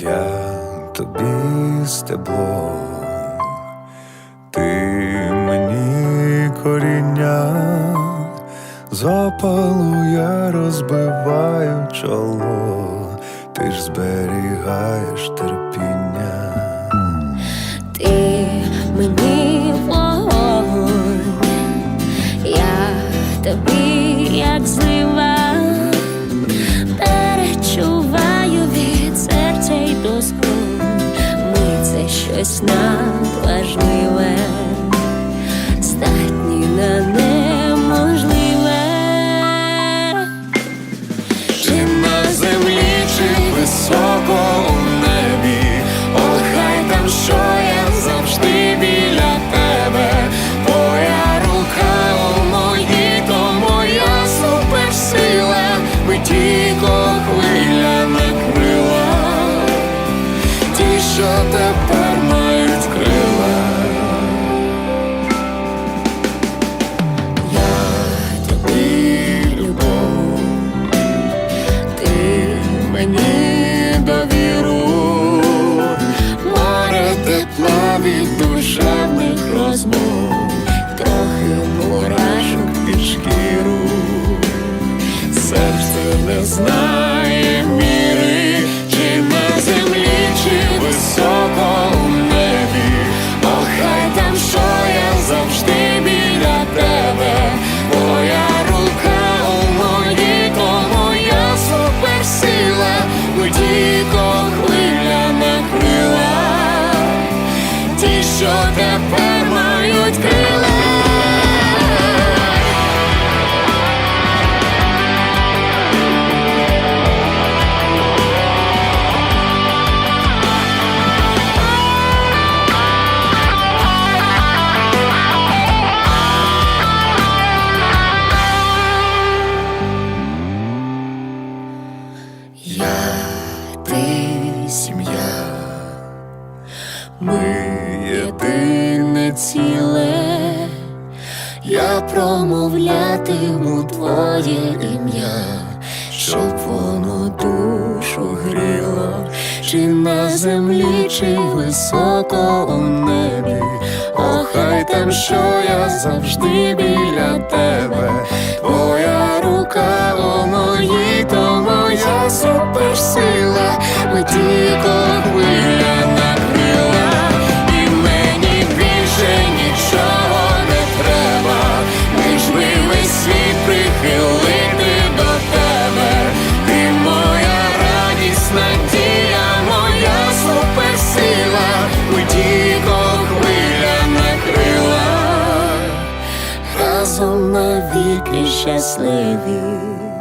Я тобі стебло, ти мені коріння, з опалу я розбиваю чоло, ти ж зберігаєш терпіння. Ти мені вогонь, я тобі як злива, серця й. Ми це щось надважливе, здатні на неможливе. Чи на землі, чи високо у небі, О, там що я завжди біля тебе, твоя рука у моїй, то моя суперсила, митіко хвиля що що тепер мають крила. Я, промовлятиму твоє ім'я, щоб воно душу гріло, чи на землі, чи високо у небі, О, хай там що я завжди біля тебе, твоя рука у моїй, то моя суперсила, ми тільки навіки щасливі.